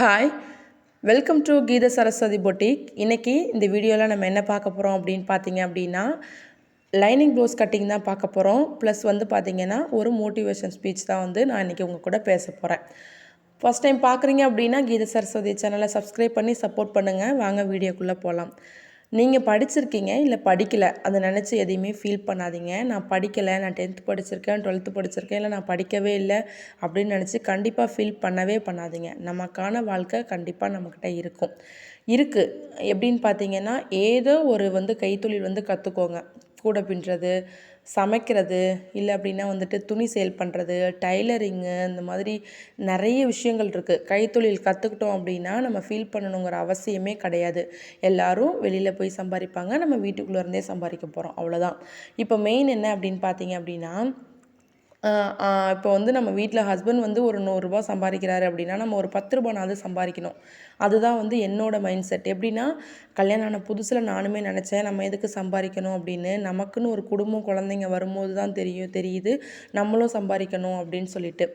Hi welcome to Geetha Saraswati boutique இன்றைக்கி இந்த வீடியோவில் நம்ம என்ன பார்க்க போகிறோம் அப்படின்னு பார்த்தீங்க அப்படின்னா லைனிங் ப்ளவுஸ் கட்டிங் தான் பார்க்க போகிறோம் ப்ளஸ் வந்து பார்த்திங்கன்னா ஒரு மோட்டிவேஷன் ஸ்பீச் தான் வந்து நான் இன்றைக்கி உங்கள் கூட பேச போகிறேன் ஃபஸ்ட் டைம் பார்க்குறீங்க அப்படின்னா கீத சரஸ்வதி சேனலை சப்ஸ்கிரைப் பண்ணி சப்போர்ட் பண்ணுங்கள் வாங்க வீடியோக்குள்ளே போகலாம் நீங்கள் படிச்சிருக்கீங்க இல்லை படிக்கலை? அதை நினச்சி எதையுமே ஃபீல் பண்ணாதீங்க. நான் படிக்கலை நான் டென்த்து படிச்சிருக்கேன் டுவெல்த்து படிச்சிருக்கேன் இல்லை நான் படிக்கவே இல்லை அப்படின்னு நினச்சி கண்டிப்பாக ஃபீல் பண்ணவே பண்ணாதீங்க. நமக்கான வாழ்க்கை கண்டிப்பாக நம்மக்கிட்ட இருக்கும். இருக்குது எப்படின்னு பார்த்தீங்கன்னா ஏதோ ஒரு வந்து கைத்தொழில் வந்து கற்றுக்கோங்க கூடை பின்னுறது சமைக்கிறது இல்லை அப்படின்னா வந்துட்டு துணி சேல் பண்ணுறது டைலரிங்கு இந்த மாதிரி நிறைய விஷயங்கள் இருக்குது கைத்தொழில் கற்றுக்கிட்டோம் அப்படின்னா நம்ம ஃபீல் பண்ணணுங்கிற அவசியமே கிடையாது. எல்லோரும் வெளியில் போய் சம்பாதிப்பாங்க நம்ம வீட்டுக்குள்ளே இருந்தே சம்பாதிக்க போகிறோம் அவ்வளோதான் இப்போ மெயின் என்ன அப்படின்னு பார்த்தீங்க அப்படின்னா இப்போ வந்து நம்ம வீட்டில் ஹஸ்பண்ட் வந்து ஒரு நூறுரூபா சம்பாதிக்கிறாரு அப்படின்னா நம்ம ஒரு பத்து ரூபானாவது சம்பாதிக்கணும். அதுதான் வந்து என்னோடய மைண்ட் செட் எப்படின்னா கல்யாணம் ஆன புதுசில் நானுமே நினச்சேன் நம்ம எதுக்கு சம்பாதிக்கணும் அப்படின்னு. நமக்குன்னு ஒரு குடும்பம் குழந்தைங்க வரும்போது தான் தெரியும் தெரியுது. நம்மளும் சம்பாதிக்கணும் அப்படின்னு சொல்லிட்டு.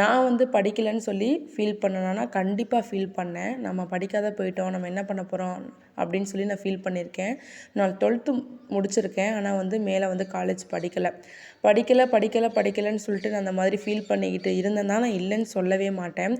நான் வந்து படிக்கலைன்னு சொல்லி ஃபீல் பண்ணனா. கண்டிப்பாக ஃபீல் பண்ணேன். நம்ம படிக்காத போயிட்டோம். நம்ம என்ன பண்ண போகிறோம் அப்படின்னு சொல்லி நான் ஃபீல் பண்ணியிருக்கேன். நான் டுவெல்த்து முடிச்சிருக்கேன். ஆனால் வந்து மேலே வந்து காலேஜ் படிக்கலை படிக்கலை படிக்கலை படிக்கலைன்னு சொல்லிட்டு நான் அந்த மாதிரி ஃபீல் பண்ணிக்கிட்டு இருந்தேன்னா நான் இல்லைன்னு சொல்லவே மாட்டேன்.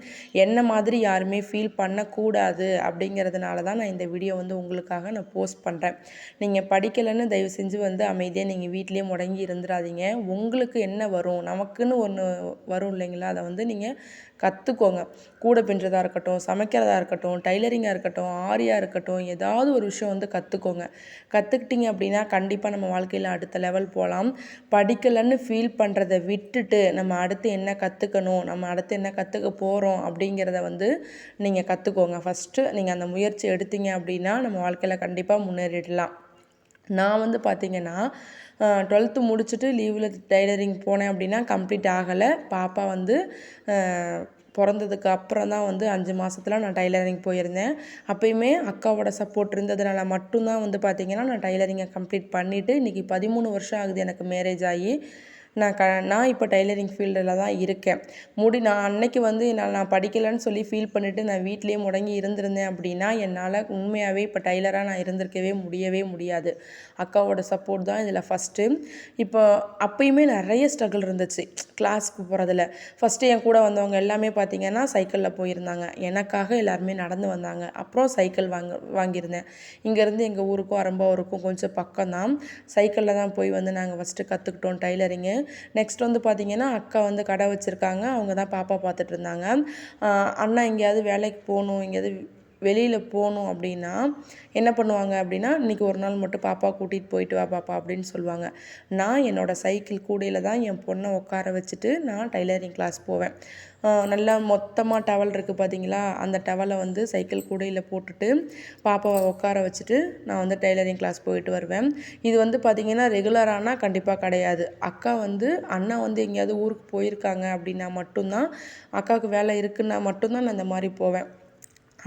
என்ன மாதிரி யாருமே ஃபீல் பண்ணக்கூடாது அப்படிங்கிறதுனால தான் நான் இந்த வீடியோ வந்து உங்களுக்காக நான் போஸ்ட் பண்ணுறேன் நீங்கள் படிக்கலைன்னு தயவு செஞ்சு வந்து அமைதியாக நீங்கள் வீட்லேயே முடங்கி இருந்துடாதீங்க உங்களுக்கு என்ன வரும்? நமக்குன்னு ஒன்று வரும் இல்லைங்களா? அதை வந்து நீங்கள் கற்றுக்கோங்க கூட பின்னுறதா இருக்கட்டும் சமைக்கிறதா இருக்கட்டும் டைலரிங்காக இருக்கட்டும் ஆரியாக இருக்கட்டும் ஏதாவது ஒரு விஷயம் வந்து கற்றுக்கோங்க கற்றுக்கிட்டிங்க அப்படின்னா கண்டிப்பாக நம்ம வாழ்க்கையில் அடுத்த லெவல் போகலாம் படிக்கலைன்னு ஃபீல் பண்ணுறத விட்டுட்டு நம்ம அடுத்து என்ன கற்றுக்கணும் நம்ம அடுத்து என்ன கற்றுக்க போகிறோம் அப்படிங்கிறத வந்து நீங்கள் கற்றுக்கோங்க ஃபஸ்ட்டு நீங்கள் அந்த முயற்சி எடுத்தீங்க அப்படின்னா நம்ம வாழ்க்கையில் கண்டிப்பாக முன்னேறிடலாம். நான் வந்து பார்த்திங்கன்னா டுவெல்த்து முடிச்சுட்டு லீவில் டைலரிங் போனேன் அப்படின்னா கம்ப்ளீட் ஆகலை. பாப்பா வந்து பிறந்ததுக்கு அப்புறம் தான் வந்து அஞ்சு மாதத்துல நான் டைலரிங் போயிருந்தேன். அப்போயுமே அக்காவோட சப்போர்ட் இருந்ததுனால மட்டும்தான் வந்து பார்த்திங்கன்னா நான் டைலரிங்கை கம்ப்ளீட் பண்ணிவிட்டு இன்றைக்கி பதிமூணு வருஷம் ஆகுது எனக்கு மேரேஜ் ஆகி. நான் க நான் இப்போ டைலரிங் ஃபீல்டில் தான் இருக்கேன். முடி நான் அன்னைக்கு வந்து என்னால் நான் படிக்கலைன்னு சொல்லி ஃபீல் பண்ணிவிட்டு நான் வீட்லேயே முடங்கி இருந்திருந்தேன் அப்படின்னா என்னால் உண்மையாகவே இப்போ டைலராக நான் இருந்திருக்கவே முடியவே முடியாது. அக்காவோட சப்போர்ட் தான் இதில் ஃபஸ்ட்டு இப்போ அப்பயுமே நிறைய ஸ்ட்ரகிள் இருந்துச்சு. கிளாஸ்க்கு போகிறதுல ஃபஸ்ட்டு என் கூட வந்தவங்க எல்லாமே பார்த்திங்கன்னா சைக்கிளில் போயிருந்தாங்க. எனக்காக எல்லாருமே நடந்து வந்தாங்க. அப்புறம் சைக்கிள் வாங்க வாங்கியிருந்தேன். இங்கேருந்து எங்கள் ஊருக்கும் அரம்பாவூருக்கும் கொஞ்சம் பக்கம் தான் சைக்கிளில் தான் போய் வந்து நாங்கள் ஃபஸ்ட்டு கற்றுக்கிட்டோம் டைலரிங்கு நெக்ஸ்ட் வந்து பார்த்திங்கன்னா அக்கா வந்து கடை வச்சுருக்காங்க. அவங்க தான் பாப்பா பார்த்துட்டு இருந்தாங்க. அண்ணா எங்கேயாவது வேலைக்கு போகணும் எங்கேயாவது வெளியில் போகணும் அப்படின்னா என்ன பண்ணுவாங்க அப்படின்னா இன்றைக்கி ஒரு நாள் மட்டும் பாப்பா கூட்டிகிட்டு போயிட்டு வா பாப்பா அப்படின்னு சொல்லுவாங்க. நான் என்னோடய சைக்கிள் கூடையில் தான் என் பொண்ணை உட்கார வச்சுட்டு நான் டைலரிங் கிளாஸ் போவேன். நல்லா மொத்தமாக டவல் இருக்குது பார்த்தீங்களா அந்த டவலை வந்து சைக்கிள் கூடையில் போட்டுட்டு பாப்பாவை உட்கார வச்சுட்டு நான் வந்து டைலரிங் கிளாஸ் போயிட்டு வருவேன். இது வந்து பார்த்திங்கன்னா ரெகுலரானால் கண்டிப்பாக கிடையாது. அக்கா வந்து அண்ணா வந்து எங்கேயாவது ஊருக்கு போயிருக்காங்க அப்படின்னா மட்டும்தான் அக்காவுக்கு வேலை இருக்குன்னா மட்டும்தான் நான் இந்த மாதிரி போவேன்.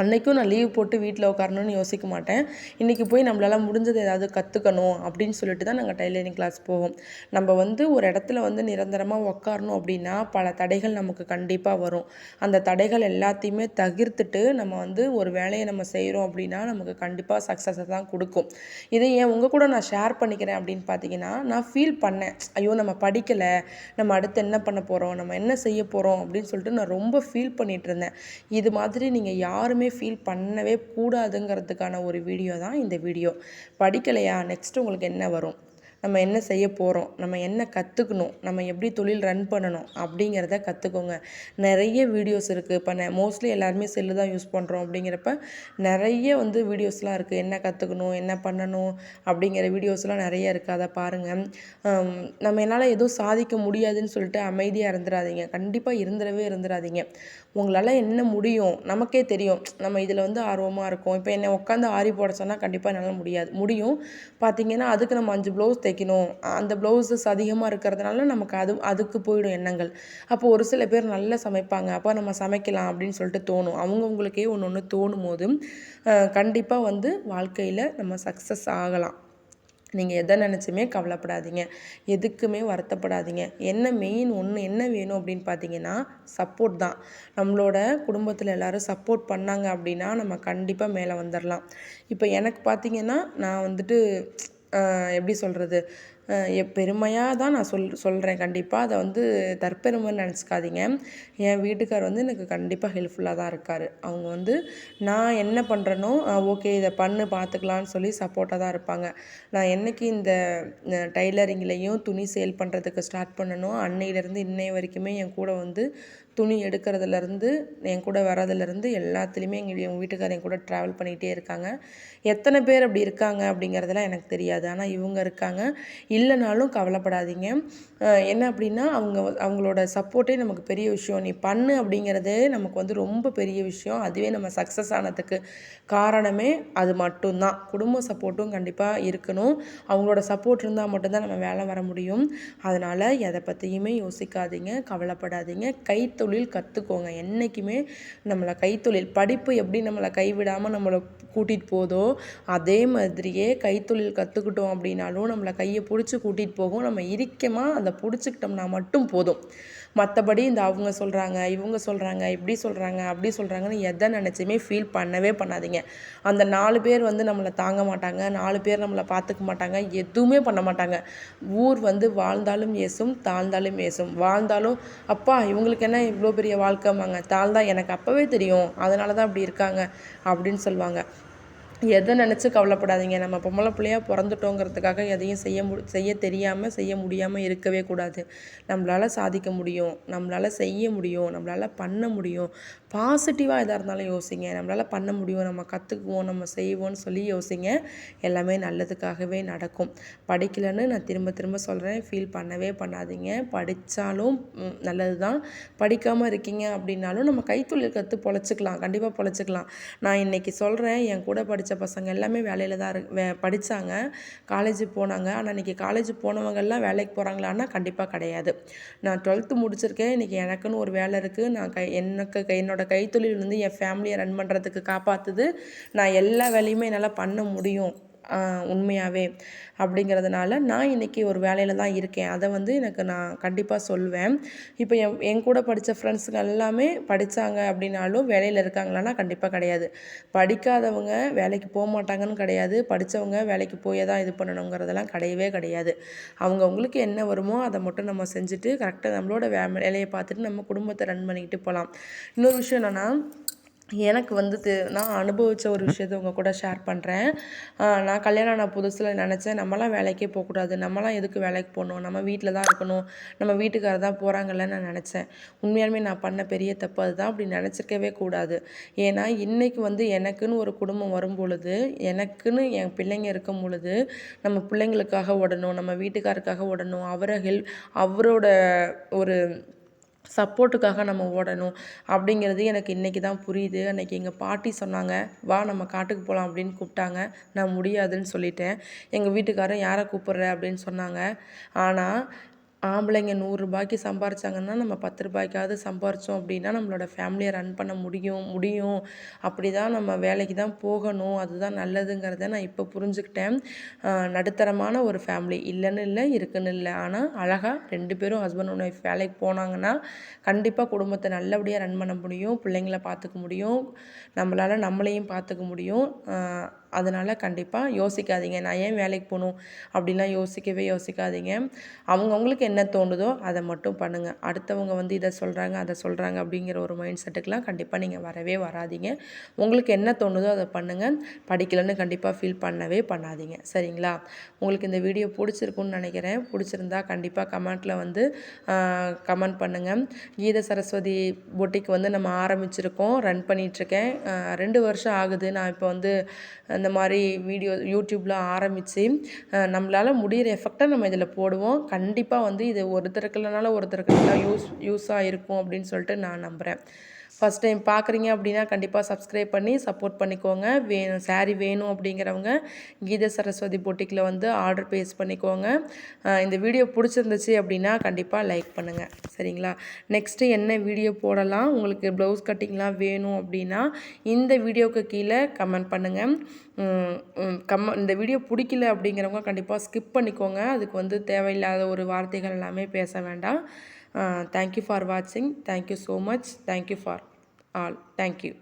அன்றைக்கும் நான் லீவ் போட்டு வீட்டில் உட்காரணும்னு யோசிக்க மாட்டேன். இன்றைக்கி போய் நம்மளால் முடிஞ்சது ஏதாவது கற்றுக்கணும் அப்படின்னு சொல்லிட்டு தான் நாங்கள் டைலரிங் கிளாஸ் போவோம். நம்ம வந்து ஒரு இடத்துல வந்து நிரந்தரமாக உட்காரணும் அப்படின்னா பல தடைகள் நமக்கு கண்டிப்பாக வரும். அந்த தடைகள் எல்லாத்தையுமே தவிர்த்துட்டு நம்ம வந்து ஒரு வேலையை நம்ம செய்கிறோம் அப்படின்னா நமக்கு கண்டிப்பாக சக்ஸஸை தான் கொடுக்கும். இதை ஏன் உங்கள் கூட நான் ஷேர் பண்ணிக்கிறேன் அப்படின்னு பார்த்தீங்கன்னா நான் ஃபீல் பண்ணேன். ஐயோ நம்ம படிக்கலை. நம்ம அடுத்து என்ன பண்ண போகிறோம் நம்ம என்ன செய்ய போகிறோம் அப்படின்னு சொல்லிட்டு நான் ரொம்ப ஃபீல் பண்ணிகிட்டு இருந்தேன். இது மாதிரி நீங்கள் யாருமே யாருமே ஃபீல் பண்ணவே கூடாதுங்கிறதுக்கான ஒரு வீடியோ தான் இந்த வீடியோ படிக்கலையா? நெக்ஸ்ட் உங்களுக்கு என்ன வரும்? நம்ம என்ன செய்ய போகிறோம் நம்ம என்ன கற்றுக்கணும் நம்ம எப்படி தொழில் ரன் பண்ணணும்? அப்படிங்கிறத கற்றுக்கோங்க நிறைய வீடியோஸ் இருக்குது இப்போ நான் மோஸ்ட்லி எல்லாருமே செல்லு தான் யூஸ் பண்ணுறோம் அப்படிங்கிறப்ப நிறைய வந்து வீடியோஸ்லாம் இருக்குது என்ன கற்றுக்கணும் என்ன பண்ணணும்? அப்படிங்கிற வீடியோஸ்லாம் நிறைய இருக்குது அதை பாருங்கள் நம்ம என்னால் எதுவும் சாதிக்க முடியாதுன்னு சொல்லிட்டு அமைதியாக இருந்துடாதீங்க கண்டிப்பாக இருந்துடவே இருந்துடாதீங்க உங்களால் என்ன முடியும்? நமக்கே தெரியும். நம்ம இதில் வந்து ஆர்வமாக இருக்கும். இப்போ என்னை உட்காந்து ஆரி போட சொன்னால் கண்டிப்பாக என்னால் முடியாது. முடியும். பார்த்திங்கன்னா அதுக்கு நம்ம அஞ்சு ப்ளவுஸ் தைக்கணும் அந்த ப்ளவுஸஸ் அதிகமாக இருக்கிறதுனால நமக்கு அது அதுக்கு போயிடும் எண்ணங்கள். அப்போ ஒரு சில பேர் நல்லா சமைப்பாங்க. அப்போ நம்ம சமைக்கலாம் அப்படின்னு சொல்லிட்டு தோணும். அவங்கவுங்களுக்கே ஒன்று ஒன்று தோணும் போது கண்டிப்பாக வந்து வாழ்க்கையில் நம்ம சக்ஸஸ் ஆகலாம். நீங்கள் எதை நினச்சுமே கவலைப்படாதீங்க. எதுக்குமே வருத்தப்படாதீங்க. என்ன மெயின் ஒன்று என்ன வேணும் அப்படின்னு பார்த்தீங்கன்னா சப்போர்ட் தான். நம்மளோட குடும்பத்தில் எல்லோரும் சப்போர்ட் பண்ணாங்க அப்படின்னா நம்ம கண்டிப்பாக மேலே வந்துடலாம் இப்போ எனக்கு பார்த்தீங்கன்னா நான் வந்துட்டு எப்படி சொல்கிறது பெருமையாக தான் நான் சொல் சொல்கிறேன் கண்டிப்பாக அதை வந்து தற்பெருமைன்னு நினச்சிக்காதீங்க. என் வீட்டுக்கார் வந்து எனக்கு கண்டிப்பாக ஹெல்ப்ஃபுல்லாக தான் இருக்கார். அவங்க வந்து நான் என்ன பண்ணுறேனோ ஓகே இதை பண்ணு பார்த்துக்கலான்னு சொல்லி சப்போர்ட்டாக தான் இருப்பாங்க. நான் என்றைக்கு இந்த டைலரிங்லேயும் துணி சேல் பண்ணுறதுக்கு ஸ்டார்ட் பண்ணனோ அன்னையிலேருந்து இன்னைய வரைக்குமே என் கூட வந்து துணி எடுக்கிறதுலேருந்து என் கூட வர்றதுலேருந்து எல்லாத்துலேயுமே எங்கள் எங்கள் வீட்டுக்காரர் என் கூட ட்ராவல் பண்ணிகிட்டே இருக்காங்க. எத்தனை பேர் அப்படி இருக்காங்க அப்படிங்கிறதெல்லாம் எனக்கு தெரியாது. ஆனால் இவங்க இருக்காங்க. இல்லைனாலும் கவலைப்படாதீங்க. என்ன அப்படின்னா அவங்க அவங்களோட சப்போர்ட்டே நமக்கு பெரிய விஷயம். நீ பண்ணு அப்படிங்கிறதே நமக்கு வந்து ரொம்ப பெரிய விஷயம். அதுவே நம்ம சக்ஸஸ் ஆனதுக்கு காரணமே அது மட்டும்தான். குடும்ப சப்போர்ட்டும் கண்டிப்பாக இருக்கணும். அவங்களோட சப்போர்ட் இருந்தால் மட்டும்தான் நம்ம வேலை வர முடியும். அதனால் எதை பற்றியுமே யோசிக்காதீங்க. கவலைப்படாதீங்க. கைத்தொழில் கற்றுக்கோங்க என்றைக்குமே நம்மளை கைத்தொழில் படிப்பு எப்படி நம்மளை கைவிடாமல் நம்மளை கூட்டிகிட்டு போதோ அதே மாதிரியே கைத்தொழில் கற்றுக்கிட்டோம் அப்படின்னாலும் நம்மளை கையை பிடிச்சி கூட்டிகிட்டு போகும். நம்ம இரிக்கமாக அதை பிடிச்சிக்கிட்டோம்னா மட்டும் போதும். மற்றபடி இந்த அவங்க சொல்கிறாங்க இவங்க சொல்கிறாங்க இப்படி சொல்கிறாங்க அப்படி சொல்கிறாங்கன்னு எதை நினச்சுமே ஃபீல் பண்ணவே பண்ணாதீங்க. அந்த நாலு பேர் வந்து நம்மளை தாங்க மாட்டாங்க நாலு பேர் நம்மளை பார்த்துக்க மாட்டாங்க எதுவுமே பண்ண மாட்டாங்க. ஊர் வந்து வாழ்ந்தாலும் ஏசும் தாழ்ந்தாலும் ஏசும். வாழ்ந்தாலும் அப்பா இவங்களுக்கு என்ன இவ்வளோ பெரிய வாழ்க்கைம்பாங்க தாழ்ந்தா எனக்கு அப்போவே தெரியும். அதனால தான் அப்படி இருக்காங்க அப்படின்னு சொல்லுவாங்க. எதை நினச்சி கவலைப்படாதீங்க. நம்ம பொம்பளை பிள்ளையா பிறந்துட்டோங்கிறதுக்காக எதையும் செய்ய மு செய்ய தெரியாமல் செய்ய முடியாமல் இருக்கவே கூடாது. நம்மளால் சாதிக்க முடியும். நம்மளால் செய்ய முடியும். நம்மளால் பண்ண முடியும். பாசிட்டிவாக எதாக இருந்தாலும் யோசிங்க. நம்மளால் பண்ண முடியும். நம்ம கற்றுக்குவோம் நம்ம செய்வோம்னு சொல்லி யோசிங்க. எல்லாமே நல்லதுக்காகவே நடக்கும். படிக்கலைன்னு நான் திரும்ப திரும்ப சொல்கிறேன் ஃபீல் பண்ணவே பண்ணாதீங்க. படித்தாலும் நல்லது தான் படிக்காமல் இருக்கீங்க அப்படின்னாலும் நம்ம கைத்தொழில் கற்று பொழைச்சிக்கலாம். கண்டிப்பாக பொழைச்சிக்கலாம். நான் இன்றைக்கி சொல்கிறேன் என் கூட படித்த பசங்க எல்லாமே வேலையில் தான் இரு வே படித்தாங்க காலேஜ் போனாங்க. ஆனால் இன்றைக்கி காலேஜ் போனவங்கெல்லாம் வேலைக்கு போகிறாங்களான்னா கண்டிப்பாக கிடையாது. நான் டுவெல்த்து முடிச்சிருக்கேன். இன்றைக்கி எனக்குன்னு ஒரு வேலை இருக்குது நான் கை எனக்கு என்னோடய கைத்தொழில் வந்து என் ஃபேமிலியை ரன் பண்ணுறதுக்கு காப்பாற்றுது நான் எல்லா வேலையுமே என்னால் பண்ண முடியும். உண்மையாகவே அப்படிங்கிறதுனால நான் இன்றைக்கி ஒரு வேலையில் தான் இருக்கேன். அதை வந்து எனக்கு நான் கண்டிப்பாக சொல்வேன். இப்போ என் என் கூட படித்த ஃப்ரெண்ட்ஸுங்க எல்லாமே படித்தாங்க அப்படின்னாலும் வேலையில் இருக்காங்களான்னா கண்டிப்பாக கிடையாது. படிக்காதவங்க வேலைக்கு போக மாட்டாங்கன்னு கிடையாது. படித்தவங்க வேலைக்கு போய் தான் இது பண்ணணுங்கிறதெல்லாம் கிடையவே கிடையாது. அவங்கவுங்களுக்கு என்ன வருமோ அதை மட்டும் நம்ம செஞ்சுட்டு கரெக்டாக நம்மளோட வே வேலையை பார்த்துட்டு நம்ம குடும்பத்தை ரன் பண்ணிக்கிட்டு போகலாம் இன்னொரு விஷயம் என்னென்னா எனக்கு வந்து நான் அனுபவித்த ஒரு விஷயத்த உங்கள் கூட ஷேர் பண்ணுறேன் நான் கல்யாணம் ஆன புதுசில் நினச்சேன் நம்மலாம் வேலைக்கே போகக்கூடாது நம்மலாம் எதுக்கு வேலைக்கு போகணும் நம்ம வீட்டில் தான் இருக்கணும் நம்ம வீட்டுக்காரர் தான் போகிறாங்கல்ல நான் நினச்சேன். உண்மையாலுமே நான் பண்ண பெரிய தப்பு அதுதான் அப்படி நினச்சிக்கவே கூடாது. ஏன்னா இன்றைக்கி வந்து எனக்குன்னு ஒரு குடும்பம் வரும் பொழுது எனக்குன்னு என் பிள்ளைங்க இருக்கும் பொழுது நம்ம பிள்ளைங்களுக்காக ஓடணும் நம்ம வீட்டுக்காருக்காக ஓடணும் அவரை ஹெல்ப் அவரோட ஒரு சப்போர்ட்டுக்காக நம்ம ஓடணும் அப்படிங்கிறது எனக்கு இன்றைக்கி தான் புரியுது. அன்றைக்கி எங்கள் பாட்டி சொன்னாங்க வா நம்ம காட்டுக்கு போகலாம் அப்படின்னு கூப்பிட்டாங்க. நான் முடியாதுன்னு சொல்லிட்டேன். எங்கள் வீட்டுக்காரன் யாரை கூப்பிட்ற? அப்படின்னு சொன்னாங்க. ஆனால் ஆம்பளைங்க நூறுரூபாய்க்கு சம்பாரிச்சாங்கன்னா நம்ம பத்து ரூபாய்க்காவது சம்பாரித்தோம் அப்படின்னா நம்மளோட ஃபேமிலியை ரன் பண்ண முடியும் முடியும். அப்படி தான் நம்ம வேலைக்கு தான் போகணும். அதுதான் நல்லதுங்கிறத நான் இப்போ புரிஞ்சுக்கிட்டேன். நடுத்தரமான ஒரு ஃபேமிலி இல்லைன்னு இல்லை இருக்குன்னு இல்லை. ஆனால் அழகாக ரெண்டு பேரும் ஹஸ்பண்ட் அண்ட் ஒய்ஃப் வேலைக்கு போனாங்கன்னா கண்டிப்பாக குடும்பத்தை நல்லபடியாக ரன் பண்ண முடியும். பிள்ளைங்கள பார்த்துக்க முடியும். நம்மளால் நம்மளையும் பார்த்துக்க முடியும். அதனால் கண்டிப்பாக யோசிக்காதீங்க. நான் ஏன் வேலைக்கு போகணும் அப்படிலாம் யோசிக்கவே யோசிக்காதீங்க. அவங்கவுங்களுக்கு என்ன தோணுதோ அதை மட்டும் பண்ணுங்கள் அடுத்தவங்க வந்து இதை சொல்கிறாங்க அதை சொல்கிறாங்க அப்படிங்கிற ஒரு மைண்ட் செட்டுக்கெலாம் கண்டிப்பாக நீங்கள் வரவே வராதிங்க. உங்களுக்கு என்ன தோணுதோ அதை பண்ணுங்கள் படிக்கலைன்னு கண்டிப்பாக ஃபீல் பண்ணவே பண்ணாதீங்க. சரிங்களா? உங்களுக்கு இந்த வீடியோ பிடிச்சிருக்குன்னு நினைக்கிறேன். பிடிச்சிருந்தா கண்டிப்பாக கமெண்ட்டில் வந்து கமெண்ட் பண்ணுங்கள் கீத சரஸ்வதி பொட்டிக்கு வந்து நம்ம ஆரம்பிச்சிருக்கோம். ரன் பண்ணிகிட்ருக்கேன் ரெண்டு வருஷம் ஆகுது. நான் இப்போ வந்து இந்த மாதிரி வீடியோ யூடியூப்பில் ஆரம்பித்து நம்மளால் முடிகிற எஃபெக்டை நம்ம இதில் போடுவோம். கண்டிப்பாக வந்து இது ஒருத்தருக்கு இல்லைனாலும் ஒருத்தருக்கு நல்லா யூஸ் யூஸாக இருக்கும் அப்படின்னு சொல்லிட்டு நான் நம்புகிறேன் ஃபஸ்ட் டைம் பார்க்குறீங்க அப்படின்னா கண்டிப்பாக சப்ஸ்கிரைப் பண்ணி சப்போர்ட் பண்ணிக்கோங்க. வேணும் சேரீ வேணும் அப்படிங்கிறவங்க கீத சரஸ்வதி பொட்டிக்கில் வந்து ஆர்டர் பேஸ் பண்ணிக்கோங்க. இந்த வீடியோ பிடிச்சிருந்துச்சு அப்படின்னா கண்டிப்பாக லைக் பண்ணுங்கள் சரிங்களா? நெக்ஸ்ட்டு என்ன வீடியோ போடலாம்? உங்களுக்கு ப்ளவுஸ் கட்டிங்லாம் வேணும் அப்படின்னா இந்த வீடியோவுக்கு கீழே கமெண்ட் பண்ணுங்கள் கம்ம இந்த வீடியோ பிடிக்கல அப்படிங்கிறவங்க கண்டிப்பாக ஸ்கிப் பண்ணிக்கோங்க. அதுக்கு வந்து தேவையில்லாத ஒரு வார்த்தைகள் எல்லாமே பேச வேண்டாம். தேங்க்யூ ஃபார் வாட்சிங் thank you so much thank you for all thank you